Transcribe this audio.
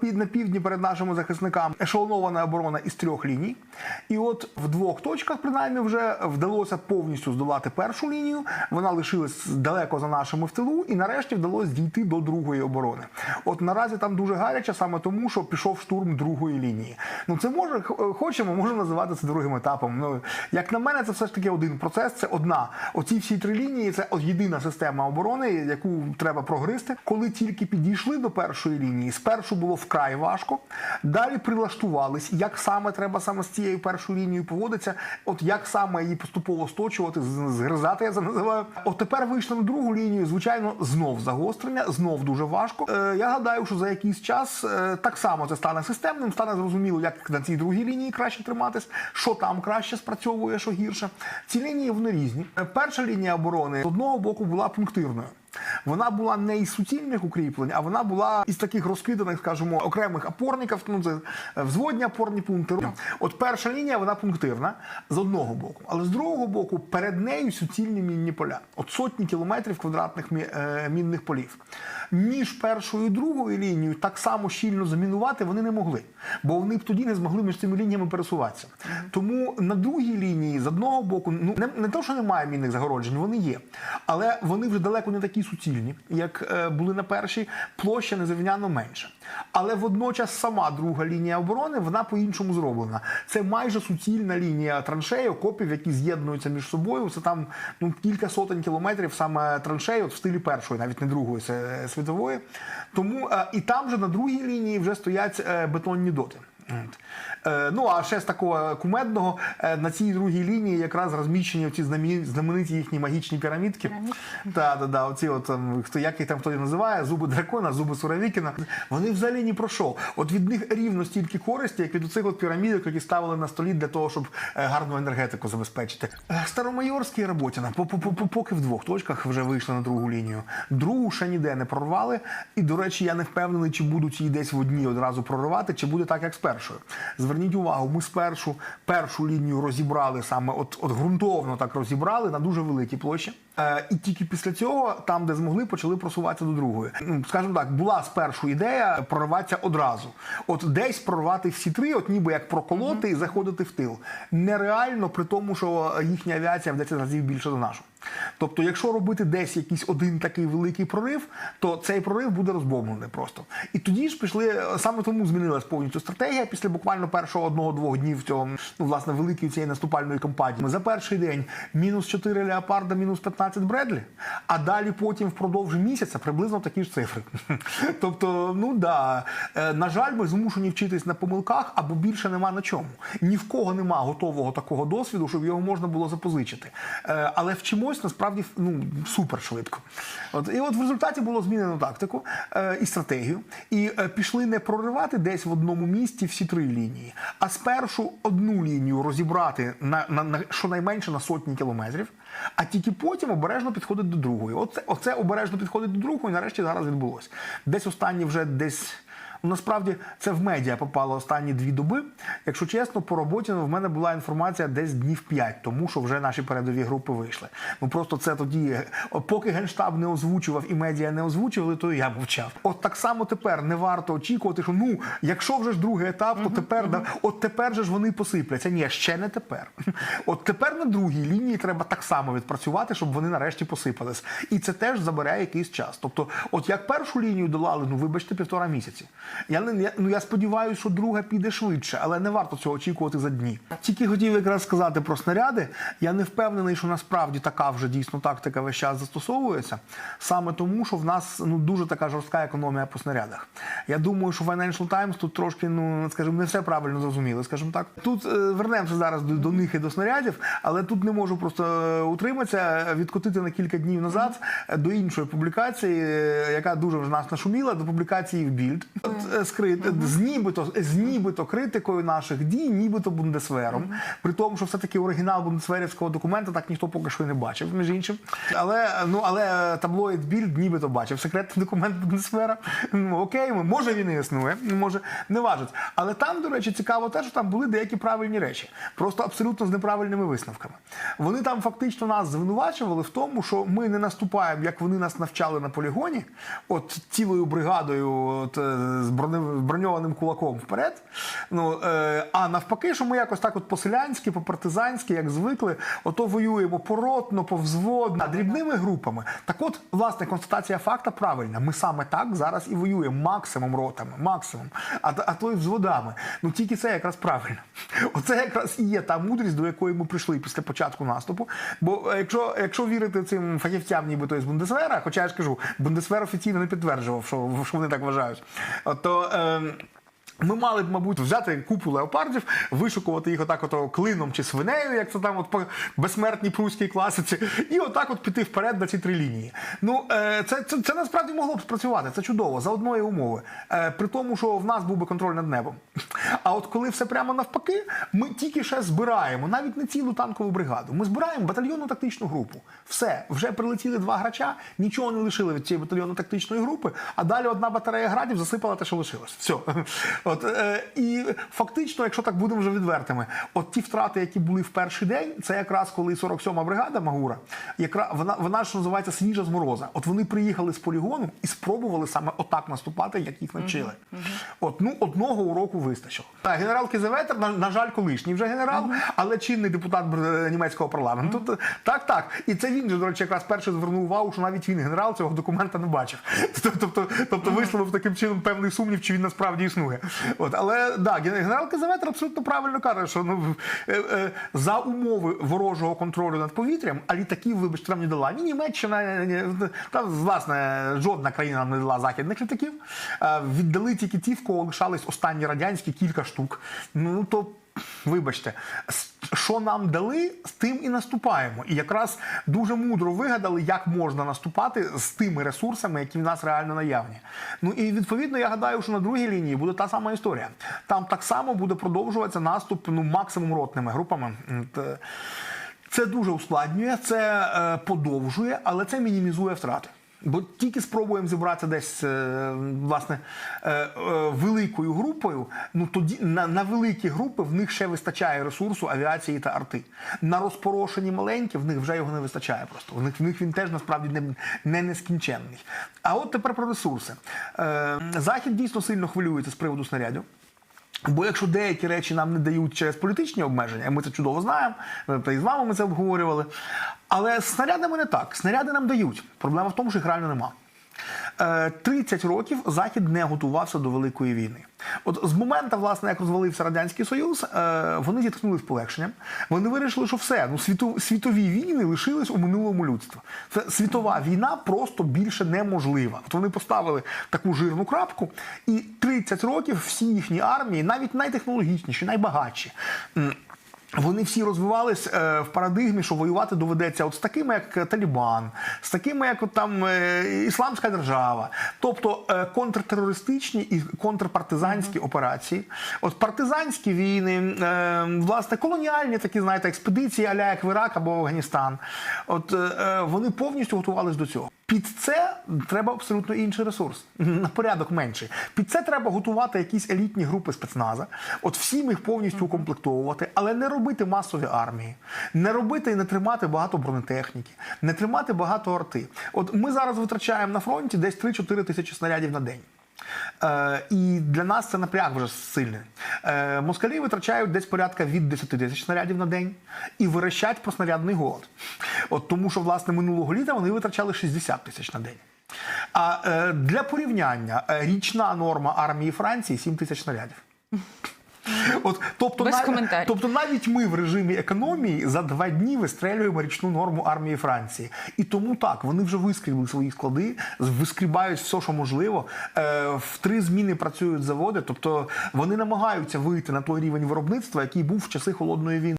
під на півдні перед нашими захисниками ешелонована оборона із трьох ліній. І от в двох точках, принаймні, вже вдалося повністю здолати першу лінію. Вона лишилась далеко за нашими в тилу, і нарешті вдалося дійти до другої оборони. От наразі там дуже гаряче, саме тому, що пішов штурм другої лінії. Ну це може хочемо, можемо називати це другим етапом. Ну як на мене, це все ж таки один процес. Це одна. Оці всі три лінії це єдина система оборони, яку треба прогризти. Коли тільки підійшли до першої лінії, спершу було вкрай важко. Далі прилаштувались, як саме треба саме з цією першою лінією поводитися, от як саме її поступово сточувати, згризати, я це називаю. От тепер вийшли на другу лінію. Звичайно, знов загострення, знов дуже важко. Е, я гадаю, що за якийсь час е, так само це стане системним, стане зрозуміло, як на цій другій лінії краще триматись, що там краще спрацьовує, що гірше. Ці лінії вони різні. Е, Перша лінія оборони з одного боку була пунктирною. Вона була не із суцільних укріплень, а вона була із таких розкиданих, скажімо, окремих опорників. Ну це е, взводні опорні пункти. От перша лінія вона пунктирна з одного боку, але з другого боку перед нею суцільні мінні поля. От сотні кілометрів квадратних мі- е, мінних полів. Між першою і другою лінією так само щільно замінувати вони не могли, бо вони б тоді не змогли між цими лініями пересуватися. Тому на другій лінії з одного боку, ну не, не то, що немає мінних загороджень, вони є, але вони вже далеко не такі суцільні, як е, були на першій. Площа незрівняно менша. Але водночас сама друга лінія оборони вона по-іншому зроблена. Це майже суцільна лінія траншей, окопів, які з'єднуються між собою. Це там ну кілька сотень кілометрів саме траншей, от в стилі першої, навіть не другої світової. Тому е, і там же на другій лінії вже стоять е, бетонні доти. Е, ну а ще з такого кумедного е, на цій другій лінії якраз розміщені ці знамениті їхні магічні пірамідки. Так, да, да, оці от там, хто як їх там хто їх називає, зуби дракона, зуби Суровікіна. Вони взагалі ні про що. От від них рівно стільки користі, як від оцих от пірамідок, які ставили на столі для того, щоб е, гарну енергетику забезпечити. Старомайорський Роботіна, по- по- по- поки в двох точках вже вийшли на другу лінію. Другу ще ніде не прорвали. І, до речі, я не впевнений, чи будуть її десь в одній одразу проривати, чи буде так, як з першою. Зверніть увагу, ми спершу першу лінію розібрали саме от, от ґрунтовно так розібрали на дуже великій площі. Е, і тільки після цього, там, де змогли, почали просуватися до другої. Ну, скажімо так, була спершу ідея прориватися одразу. От десь прорвати всі три, от ніби як проколоти і заходити в тил. Нереально при тому, що їхня авіація в 10 разів більше за нашу. Тобто, якщо робити десь якийсь один такий великий прорив, то цей прорив буде розбомблений просто. І тоді ж пішли саме тому змінилась повністю стратегія після буквально першого одного-двох днів цього ну власне великої цієї наступальної кампанії. За перший день мінус 4 леопарда, мінус 15 Бредлі, а далі потім впродовж місяця приблизно такі ж цифри. Тобто, ну да, Е, на жаль, ми змушені вчитись на помилках, або більше нема на чому. Ні в кого нема готового такого досвіду, щоб його можна було запозичити. Е, Але вчимось насправді ну, супер швидко. От, і от в результаті було змінено тактику е, і стратегію. І е, пішли не проривати десь в одному місці всі три лінії, а спершу одну лінію розібрати на, на, на щонайменше на сотні кілометрів, а тільки потім обережно підходить до другої. Оце, оце обережно підходить до другої, нарешті зараз відбулося. Десь останні вже десь. Ну, насправді це в медіа попало останні дві доби. Якщо чесно, по роботі ну, в мене була інформація десь днів 5, тому що вже наші передові групи вийшли. Ну просто це тоді, е, поки генштаб не озвучував і медіа не озвучували, то я мовчав. От так само тепер не варто очікувати, що ну, якщо вже ж другий етап, то тепер да, от тепер же ж вони посипляться. Ні, ще не тепер. От тепер на другій лінії треба так само відпрацювати, щоб вони нарешті посипались. І це теж забере якийсь час. Тобто, от як першу лінію долали, ну вибачте, півтора місяці. Я не ну я сподіваюся, що друга піде швидше, але не варто цього очікувати за дні. Тільки хотів якраз сказати про снаряди. Я не впевнений, що насправді така вже дійсно тактика весь час застосовується, саме тому, що в нас ну дуже така жорстка економія по снарядах. Я думаю, що Financial Times тут трошки, ну скажімо, не все правильно зрозуміли. Скажімо так, тут е, вернемося зараз до, до них і до снарядів, але тут не можу просто е, утриматися, відкотити на кілька днів назад е, до іншої публікації, е, яка дуже в нас нашуміла, до публікації в Більд. Е, з нібито з нібито критикою наших дій, нібито бундесвером. При тому, що все-таки оригінал бундесверівського документа так ніхто поки що і не бачив, між іншим. Але ну але таблоїд Більд нібито бачив секретний документ бундесвера. Ну окей, може він і існує, може не важить. Але там, до речі, цікаво те, що там були деякі правильні речі, просто абсолютно з неправильними висновками. Вони там фактично нас звинувачували в тому, що ми не наступаємо, як вони нас навчали на полігоні, от цілою бригадою от, е, з броньованим кулаком вперед. Ну, е, а навпаки, що ми якось так от по-селянськи, по-партизанськи, як звикли, ото воюємо поротно, повзводно, дрібними групами. Так от, власне, констатація факта правильна. Ми саме так зараз і воюємо максимум ротами, максимум, а, а то й взводами. Ну тільки це якраз правильно. Оце якраз і є та мудрість, до якої ми прийшли після початку наступу. Бо е, якщо, якщо вірити цим фахівцям, нібито із Бундесвера, хоча я ж кажу, Бундесвер офіційно не підтверджував, що, що вони так вважають, то. Ми мали б, мабуть, взяти купу леопардів, вишукувати їх отак ото клином чи свинею, як це там от по безсмертній прусській класиці, і отак от піти вперед на ці три лінії. Ну, е, це, це, це насправді могло б спрацювати. Це чудово, за одної умови. Е, При тому, що в нас був би контроль над небом. А от коли все прямо навпаки, ми тільки ще збираємо навіть не цілу танкову бригаду. Ми збираємо батальйонну тактичну групу. Все, вже прилетіли два грача, нічого не лишили від цієї батальйонно-тактичної групи, а далі одна батарея градів засипала те, що лишилось. Все. От, е, і фактично, якщо так будемо вже відвертими, от ті втрати, які були в перший день, це якраз коли 47-ма бригада Магура, якраз вона, вона що називається свіжа з мороза. От вони приїхали з полігону і спробували саме отак наступати, як їх навчили. От ну одного уроку вистачило. Так, генерал Кізеветер, на, на жаль, колишній вже генерал, але чинний депутат бр- німецького парламенту. Тобто, Так, так. І це він же, до речі, якраз перший звернув увагу, що навіть він генерал цього документа не бачив. Тобто, тобто висловив таким чином певний сумнів, чи він насправді існує. От, але да, генерал Кизаветер абсолютно правильно каже, що ну, е, е, за умови ворожого контролю над повітрям, а літаків, вибачте, нам не дала ні Німеччина, ні, та власне жодна країна не дала західних літаків. Е, Віддали тільки ті, в кого лишались останні радянські кілька штук. Ну то. Вибачте, що нам дали, з тим і наступаємо. І якраз дуже мудро вигадали, як можна наступати з тими ресурсами, які в нас реально наявні. Ну і відповідно, я гадаю, що на другій лінії буде та сама історія. Там так само буде продовжуватися наступ ну, максимум ротними групами. Це дуже ускладнює, це е, подовжує, але це мінімізує втрати. Бо тільки спробуємо зібратися десь е, власне е, е, великою групою. Ну тоді на, на великі групи в них ще вистачає ресурсу авіації та арти. На розпорошені маленькі в них вже його не вистачає. Просто в них в них він теж насправді не, не нескінченний. А от тепер про ресурси. Захід дійсно сильно хвилюється з приводу снарядів. Бо якщо деякі речі нам не дають через політичні обмеження, а ми це чудово знаємо, та і з вами ми це обговорювали. Але з снарядами не так. Снаряди нам дають. Проблема в тому, що їх реально нема. Е, 30 років Захід не готувався до великої війни. От з моменту, власне, як розвалився радянський союз, е, вони зіткнули з полегшенням. Вони вирішили, що все ну світу, світові війни лишились у минулому людства. Це світова війна просто більше неможлива. От вони поставили таку жирну крапку, і 30 років всі їхні армії, навіть найтехнологічніші, найбагатші. Вони всі розвивались е, в парадигмі, що воювати доведеться от з такими, як Талібан, з такими, як от там е, Ісламська держава, тобто е, контртерористичні і контрпартизанські операції. От партизанські війни, е, власне, колоніальні такі, знаєте, експедиції, аля як в Ірак або Афганістан. От е, е, вони повністю готувались до цього. Під це треба абсолютно інший ресурс, на порядок менший. Під це треба готувати якісь елітні групи спецназа, от всім їх повністю укомплектовувати, але не робити масові армії, не робити і не тримати багато бронетехніки, не тримати багато арти. От ми зараз витрачаємо на фронті десь 3-4 тисячі снарядів на день. Е, і для нас це напряг вже сильний. Е, москалі витрачають десь порядка від 10 тисяч снарядів на день і вирощать про снарядний голод. От тому, що власне минулого літа вони витрачали 60 тисяч на день. А е, для порівняння е, річна норма армії Франції 7 тисяч снарядів. От, тобто, Без нав- тобто навіть ми в режимі економії за два дні вистрелюємо річну норму армії Франції. І тому так, вони вже вискрібли свої склади, вискрібають все, що можливо. Е, в три зміни працюють заводи, тобто вони намагаються вийти на той рівень виробництва, який був в часи холодної війни.